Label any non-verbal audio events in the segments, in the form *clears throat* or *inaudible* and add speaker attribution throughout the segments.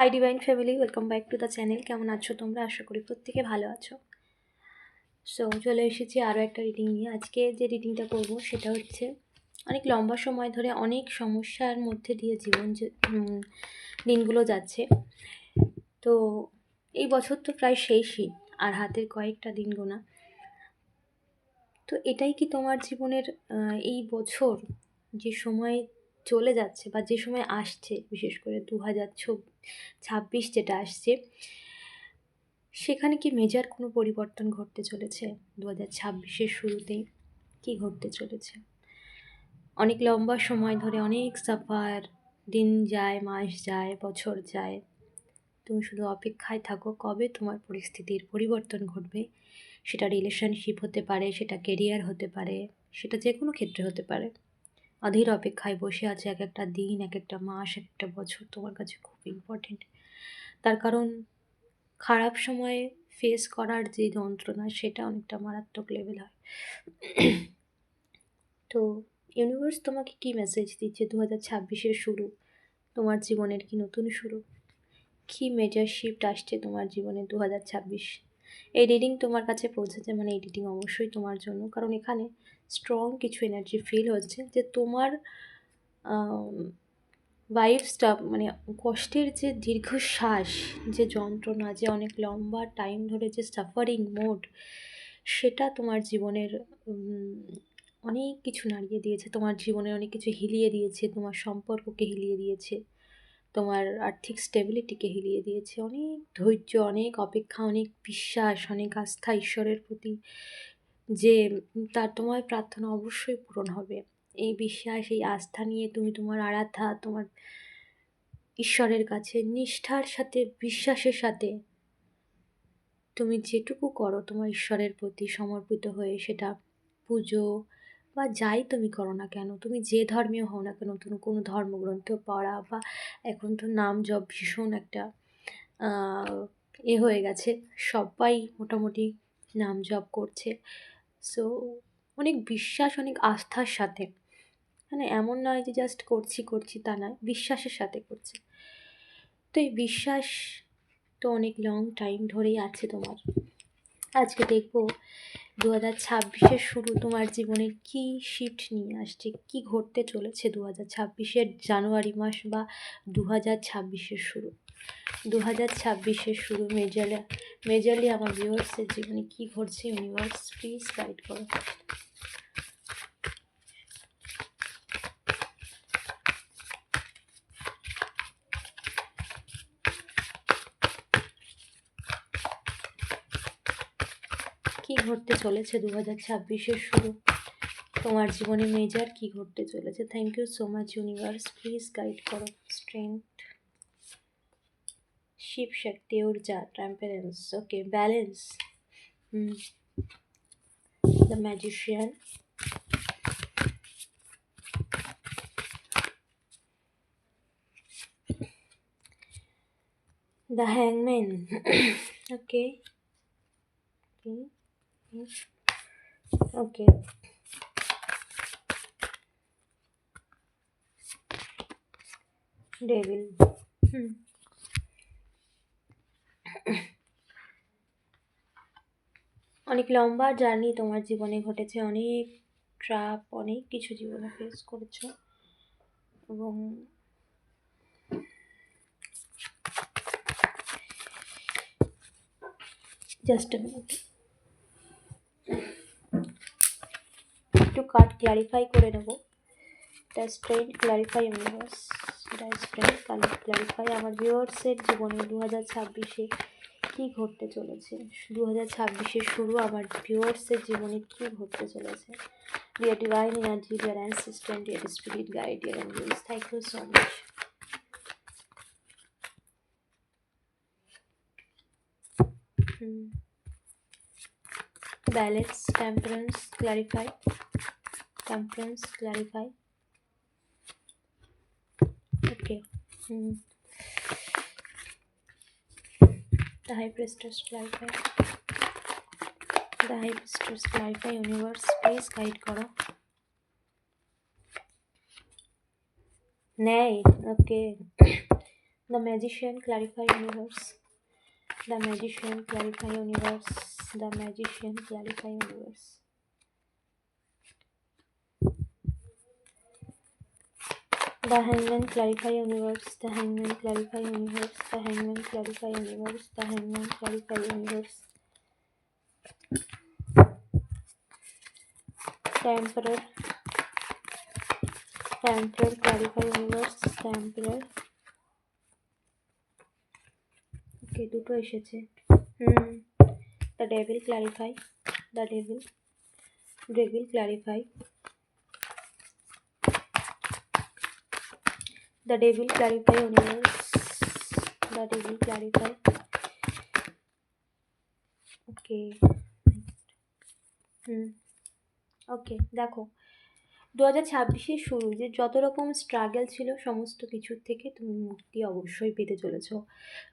Speaker 1: Hi divine family welcome back to the channel কেমন আছো তোমরা? আশা করি প্রত্যেকে ভালো আছো। সো চলে এসেছি আরও একটা রিডিং নিয়ে। আজকে যে রিডিংটা করব, সেটা হচ্ছে অনেক লম্বা সময় ধরে অনেক সমস্যার মধ্যে দিয়ে জীবন দিনগুলো যাচ্ছে। তো এই বছর তো প্রায় শেষই আর হাতের কয়েকটা দিন গোনা। তো এটাই কি তোমার জীবনের এই বছর যে সময় চলে যাচ্ছে বা যে সময় আসছে, বিশেষ করে দু হাজার চব্বিশ ছাব্বিশ যেটা আসছে, সেখানে কি মেজার কোনো পরিবর্তন ঘটতে চলেছে? দু হাজার ছাব্বিশের শুরুতেই কী ঘটতে চলেছে? অনেক লম্বা সময় ধরে অনেক সাফার দিন যায়, মাস যায়, বছর যায়। তুমি শুধু অপেক্ষায় থাকো কবে তোমার পরিস্থিতির পরিবর্তন ঘটবে। সেটা রিলেশনশিপ হতে পারে, সেটা কেরিয়ার হতে পারে, সেটা যে কোনো ক্ষেত্রে হতে পারে। অধীর অপেক্ষায় বসে আছে এক একটা দিন, এক একটা মাস, এক একটা বছর তোমার কাছে খুব ইম্পর্টেন্ট তার কারণ খারাপ সময়ে ফেস করার যে যন্ত্রণা, সেটা অনেকটা মারাত্মক লেভেল হয়। তো ইউনিভার্স তোমাকে কি মেসেজ দিচ্ছে? দু হাজার ছাব্বিশের শুরু, তোমার জীবনের কি নতুন শুরু? কি মেজার শিফট আসছে তোমার জীবনে দু হাজার ছাব্বিশ? এই রিডিং তোমার কাছে পৌঁছেছে মানে এই রিডিং অবশ্যই তোমার জন্য, কারণ এখানে স্ট্রং কিছু এনার্জি ফিল হচ্ছে যে তোমার ভাইবসটা মানে কষ্টের যে দীর্ঘশ্বাস, যে যন্ত্রণা, যে অনেক লম্বা টাইম ধরে যে সাফারিং মোড সেটা তোমার জীবনের অনেক কিছু নাড়িয়ে দিয়েছে। তোমার জীবনের অনেক কিছু হিলিয়ে দিয়েছে, তোমার সম্পর্ককে হিলিয়ে দিয়েছে, তোমার আর্থিক স্টেবিলিটিকে হিলিয়ে দিয়েছে। অনেক ধৈর্য, অনেক অপেক্ষা, অনেক বিশ্বাস, অনেক আস্থা ঈশ্বরের প্রতি যে তার তোমার প্রার্থনা অবশ্যই পূরণ হবে। এই বিশ্বাস, এই আস্থা নিয়ে তুমি তোমার আরাধা, তোমার ঈশ্বরের কাছে, নিষ্ঠার সাথে, বিশ্বাসের সাথে তুমি যেটুকু করো, তোমার ঈশ্বরের প্রতি সমর্পিত হয়ে সেটা পুজো বা যাই তুমি করো না কেন, তুমি যে ধর্মীয় হও না কেন, তুমি কোনো ধর্মগ্রন্থ পড়া বা এখন তো নাম জপ ভীষণ একটা এ হয়ে গেছে, সবাই মোটামুটি নাম জপ করছে। সো অনেক বিশ্বাস, অনেক আস্থার সাথে। মানে এমন নয় যে জাস্ট করছি করছি তা নয়, বিশ্বাসের সাথে করছি। তো এই বিশ্বাস তো অনেক লং টাইম ধরেই আছে তোমার। আজকে দেখব দু হাজার ছাব্বিশের শুরু তোমার জীবনে কি শিফট নিয়ে আসছে, কি ঘটতে চলেছে দু হাজার ছাব্বিশের জানুয়ারি মাস বা দু হাজার ছাব্বিশের শুরু। দু হাজার ছাব্বিশের শুরু মেজারলি মেজারলি আমার ভিউয়ার্সের জীবনে কী ঘটছে ইউনিভার্স প্লিজ গাইড করো। কি ঘটতে চলেছে দু হাজার ছাব্বিশের শুরু? তোমার জীবনে মেজার কি ঘটতে চলেছে? Thank you so much universe please guide করো। Strength Shiva Shakti ঊর্জা temperance okay balance the magician the hangman. *coughs* Okay. Okay okay. Devil. Hmm. অনেক লম্বা জার্নি তোমার জীবনে ঘটেছে, অনেক ট্রাপ অনেক কিছু জীবনে ফেস করেছ। এবং জাস্ট একটু কার্ড ক্লারিফাই করে নেব। The strength clarify universe the strength clarify আমার ভিউয়ার্সের জীবনে দু হাজার ছাব্বিশে কী ঘটতে চলেছে? দু হাজার ছাব্বিশের শুরু আমার ভিউয়ার্সের জীবনে কী ঘটতে চলেছে? Dear divine energy dear ancestors dear spirit guide dear angels thank you so much balance, temperance, clarify. Temperance, clarify. Okay. Hmm. The high priestess clarify the high priestess clarify universe please guide করো নেই okay the magician clarify universe the magician clarify universe the magician clarify universe The Hangman Clarify Universe, The Hangman Clarify Universe, The Hangman Clarify Universe, The Hangman Clarify Universe. The Emperor, The Emperor Clarify Universe, The Emperor. Okay দুটো এসেছে hmm the devil clarify the devil devil clarify The devil clarify universe. The devil clarify. Okay hmm okay দেখো। দু হাজার ছাব্বিশের শুরু যে যত রকম স্ট্রাগল ছিল সমস্ত কিছুর থেকে তুমি মুক্তি অবশ্যই পেতে চলেছ।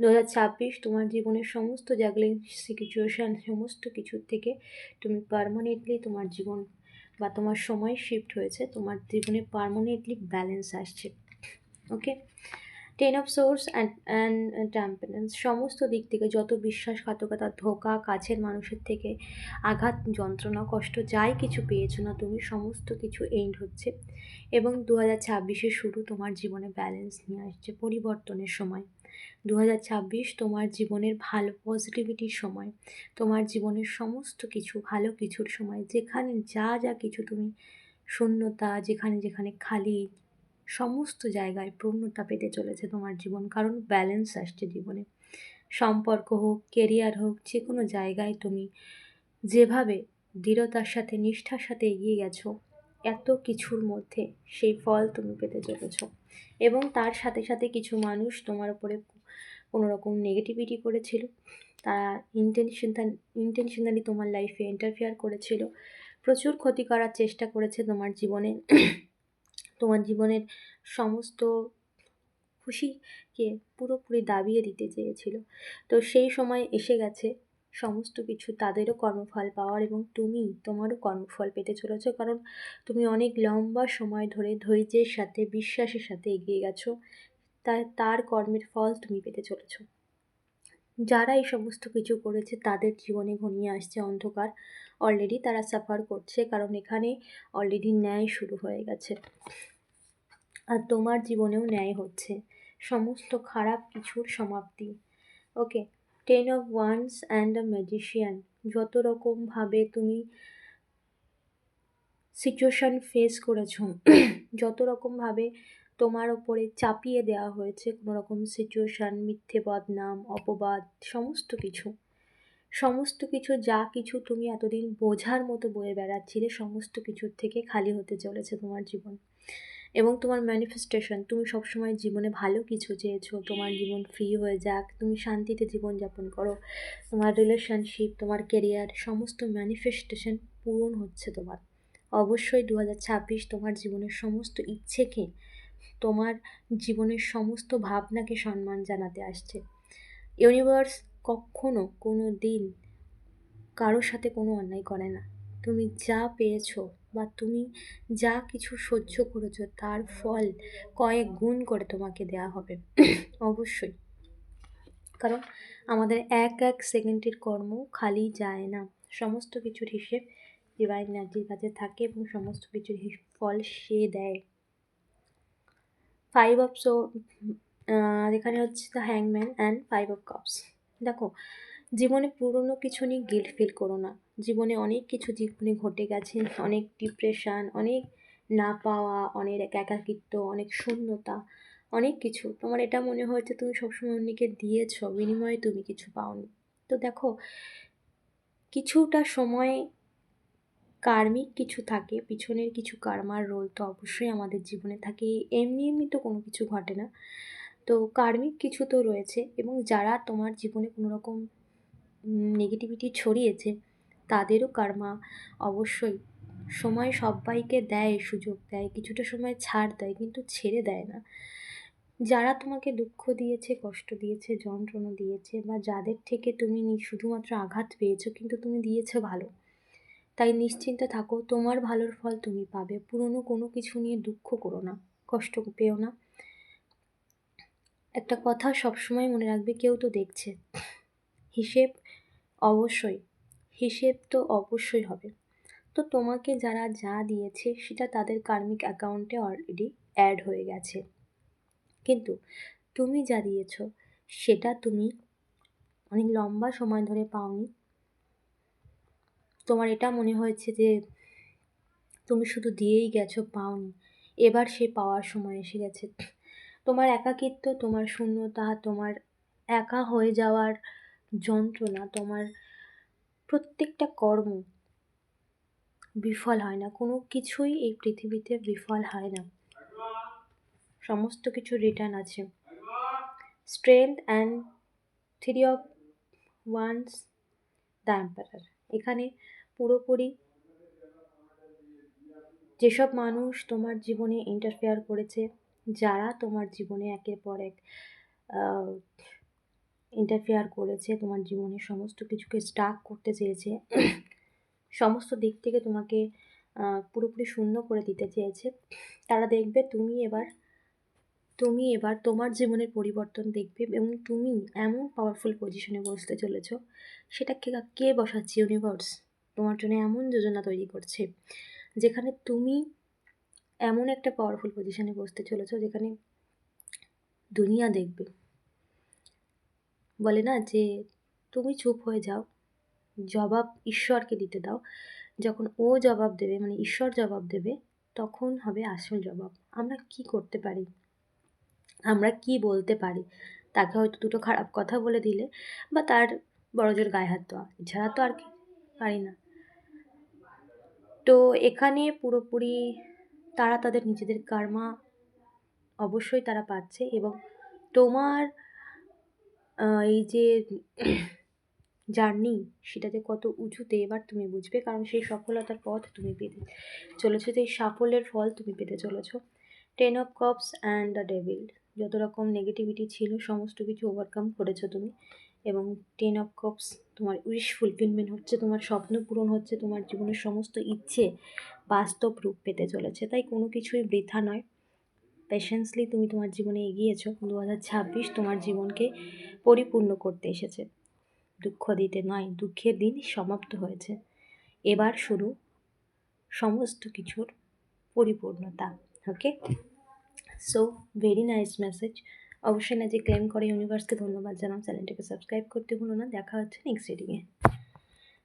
Speaker 1: দু হাজার ছাব্বিশ তোমার জীবনের সমস্ত জাগলিং সিচুয়েশান সমস্ত কিছুর থেকে তুমি পারমানেন্টলি তোমার জীবন বা তোমার সময় শিফট হয়েছে, তোমার জীবনে পারমানেন্টলি ব্যালেন্স আসছে। Okay ten of swords and and temperance সমস্ত দিক থেকে যত বিশ্বাসঘাতকতা ধোকা কাছের মানুষের থেকে আঘাত, যন্ত্রণা, কষ্ট যাই কিছু পেয়েছ না তুমি, সমস্ত কিছু এন্ড হচ্ছে। এবং দু হাজার ছাব্বিশের শুরু তোমার জীবনে ব্যালেন্স নিয়ে আসছে পরিবর্তনের সময়। দু হাজার ছাব্বিশ তোমার জীবনের ভালো পজিটিভিটির সময়। তোমার জীবনের সমস্ত কিছু ভালো কিছুর সময়। যেখানে যা যা কিছু তুমি শূন্যতা, যেখানে যেখানে খালি সমস্ত জায়গায় পূর্ণতা পেতে চলেছে তোমার জীবন, কারণ ব্যালেন্স আসছে জীবনে। সম্পর্ক হোক কেরিয়ার হোক যে কোনো জায়গায় তুমি যেভাবে দৃঢ়তার সাথে, নিষ্ঠার সাথে এগিয়ে গেছো, এত কিছুর মধ্যে সেই ফল তুমি পেতে চলেছ। এবং তার সাথে সাথে কিছু মানুষ তোমার উপরে কোনো রকম নেগেটিভিটি করেছিল। তারা ইন্টেনশন ইন্টেনশনালি তোমার লাইফে ইন্টারফেয়ার করেছিল। প্রচুর ক্ষতি করার চেষ্টা করেছে তোমার জীবনে। তোমার জীবনের সমস্ত খুশিকে পুরোপুরি দাবিয়ে দিতে চেয়েছিল। তো সেই সময় এসে গেছে, সমস্ত কিছু তাদেরও কর্মফল পাওয়ার এবং তুমি তোমারও কর্মফল পেতে চলেছ, কারণ তুমি অনেক লম্বা সময় ধরে ধৈর্যের সাথে, বিশ্বাসের সাথে এগিয়ে গেছো। তাই তার কর্মের ফল তুমি পেতে চলেছ। যারা এই সমস্ত কিছু করেছে, তাদের জীবনে ঘনিয়ে আসছে অন্ধকার। অলরেডি তারা সাফার করছে, কারণ এখানে অলরেডি ন্যায় শুরু হয়ে গেছে। আর তোমার জীবনেও ন্যায় হচ্ছে। সমস্ত খারাপ কিছুর সমাপ্তি। Okay, ten of wands and a magician. যত রকমভাবে তুমি সিচুয়েশান ফেস করেছ, যত রকমভাবে তোমার ওপরে চাপিয়ে দেওয়া হয়েছে কোনো রকম সিচুয়েশান, মিথ্যে বদনাম, অপবাদ, সমস্ত কিছু। সমস্ত কিছু, যা কিছু তুমি এতদিন বোঝার মতো বয়ে বেড়াচ্ছিলে, সমস্ত কিছুর থেকে খালি হতে চলেছে তোমার জীবন। এবং তোমার ম্যানিফেস্টেশন তুমি সবসময় জীবনে ভালো কিছু চেয়েছো, তোমার জীবন ফ্রি হয়ে যাক, তুমি শান্তিতে জীবনযাপন করো, তোমার রিলেশনশিপ তোমার কেরিয়ার সমস্ত ম্যানিফেস্টেশন পূরণ হচ্ছে তোমার। অবশ্যই দু হাজার ছাব্বিশ তোমার জীবনের সমস্ত ইচ্ছেকে, তোমার জীবনের সমস্ত ভাবনাকে সম্মান জানাতে আসছে। ইউনিভার্স কখনো কোনো দিন কারোর সাথে কোনো অন্যায় করে না। তুমি যা পেয়েছ বা তুমি যা কিছু সহ্য করেছ তার ফল কয়েক গুণ করে তোমাকে দেওয়া হবে। *clears throat* অবশ্যই। কারণ আমাদের এক এক সেকেন্ডের কর্ম খালি যায় না। সমস্ত কিছুর হিসেব ডিভাইন এনার্জির কাছে থাকে এবং সমস্ত কিছুর ফল সে দেয়। ফাইভ অফ সো এখানে হচ্ছে দ্য হ্যাংম্যান অ্যান্ড ফাইভ অফ কাপস দেখো জীবনে পুরনো কিছু নিয়ে গিল্ট ফিল করো না। জীবনে অনেক কিছু জীবনে ঘটে গেছে, অনেক ডিপ্রেশান অনেক না পাওয়া, অনেক একাকিত্ব, অনেক শূন্যতা, অনেক কিছু। তোমার এটা মনে হয়েছে তুমি সবসময় অন্যকে দিয়েছ, বিনিময়ে তুমি কিছু পাওনি। তো দেখো, কিছুটা সময় কার্মিক কিছু থাকে, পিছনের কিছু কার্মার রোল তো অবশ্যই আমাদের জীবনে থাকে। এমনি এমনি তো কোনো কিছু ঘটে না। তো কার্মিক কিছু তো রয়েছে এবং যারা তোমার জীবনে কোনো রকম নেগেটিভিটি ছড়িয়েছে, তাদেরও কার্মা অবশ্যই। সময় সবাইকে দেয় সুযোগ, দেয়, কিছুটা সময় ছাড় দেয়, কিন্তু ছেড়ে দেয় না। যারা তোমাকে দুঃখ দিয়েছে, কষ্ট দিয়েছে, যন্ত্রণা দিয়েছে, বা যাদের থেকে তুমি শুধুমাত্র আঘাত পেয়েছ, কিন্তু তুমি দিয়েছ ভালো, তাই নিশ্চিন্তে থাকো, তোমার ভালোর ফল তুমি পাবে। পুরনো কোনো কিছু নিয়ে দুঃখ করো না, কষ্ট পেও না। একটা কথা সবসময় মনে রাখবে, কেউ তো দেখছে। হিসেব অবশ্যই, হিসেব তো অবশ্যই হবে। তো তোমাকে যারা যা দিয়েছে, সেটা তাদের কার্মিক অ্যাকাউন্টে অলরেডি অ্যাড হয়ে গেছে। কিন্তু তুমি যা দিয়েছ, সেটা তুমি অনেক লম্বা সময় ধরে পাওনি। তোমার এটা মনে হয়েছে যে তুমি শুধু দিয়েই গেছো, পাওনি। এবার সে পাওয়ার সময় এসে গেছে। তোমার একাকিত্ব, তোমার শূন্যতা, তোমার একা হয়ে যাওয়ার যন্ত্রণা তোমার প্রত্যেকটা কর্ম বিফল হয় না। কোনো কিছুই এই পৃথিবীতে বিফল হয় না। সমস্ত কিছু রিটার্ন আছে। Strength and three of wands the emperor এখানে পুরোপুরি যেসব মানুষ তোমার জীবনে ইন্টারফেয়ার করেছে, যারা তোমার জীবনে একের পর এক ইন্টারফেয়ার করেছে, তোমার জীবনের সমস্ত কিছুকে স্টাক করতে চেয়েছে, সমস্ত দিক থেকে তোমাকে পুরোপুরি শূন্য করে দিতে চেয়েছে, তারা দেখবে তুমি এবার তুমি এবার তোমার জীবনের পরিবর্তন দেখবে এবং তুমি এমন পাওয়ারফুল পজিশনে বসতে চলেছ, সেটা কে কে বসাচ্ছে ইউনিভার্স তোমার জন্য এমন যোজনা তৈরি করছে, যেখানে তুমি এমন একটা পাওয়ারফুল পজিশনে বসতে চলেছো, যেখানে দুনিয়া দেখবে। বলে না যে, তুমি চুপ হয়ে যাও। জবাব ঈশ্বরকে দিতে দাও। যখন ও জবাব দেবে মানে ঈশ্বর জবাব দেবে, তখন হবে আসল জবাব। আমরা কি করতে পারি? আমরা কি বলতে পারি? তাকে হয়তো দুটো খারাপ কথা বলে দিলে, বা তার বড়জোর গায়ে হাত দেওয়া। এছাড়া তো আর কি পারি না। তো এখানে পুরোপুরি তারা তাদের নিজেদের কার্মা অবশ্যই তারা পাচ্ছে এবং তোমার এই যে জার্নি সেটাতে কত উঁচুতে এবার তুমি বুঝবে, কারণ সেই সফলতার পথ তুমি পেতে চলেছো, সেই সাফল্যের ফল তুমি পেতে চলেছো। Ten of cups and the devil যত রকম নেগেটিভিটি ছিল, সমস্ত কিছু ওভারকাম করেছ তুমি। এবং টেন অফ কাপস তোমার উইশ ফুলফিলমেন্ট হচ্ছে, তোমার স্বপ্ন পূরণ হচ্ছে, তোমার জীবনের সমস্ত ইচ্ছে বাস্তব রূপ পেতে চলেছে। তাই কোনো কিছুই বৃথা নয়। পেশেন্সলি তুমি তোমার জীবনে এগিয়েছো দু ছাব্বিশ তোমার জীবনকে পরিপূর্ণ করতে এসেছে। দুঃখ দিতে নয়, দুঃখের দিন সমাপ্ত হয়েছে। এবার শুরু সমস্ত কিছুর পরিপূর্ণতা okay so very nice message অবশ্যই না যে ক্লেম করে ইউনিভার্সকে ধন্যবাদ জানাও। চ্যানেলটাকে সাবস্ক্রাইব করতে ভুলো না। দেখা হচ্ছে নেক্সট রিডিংয়ে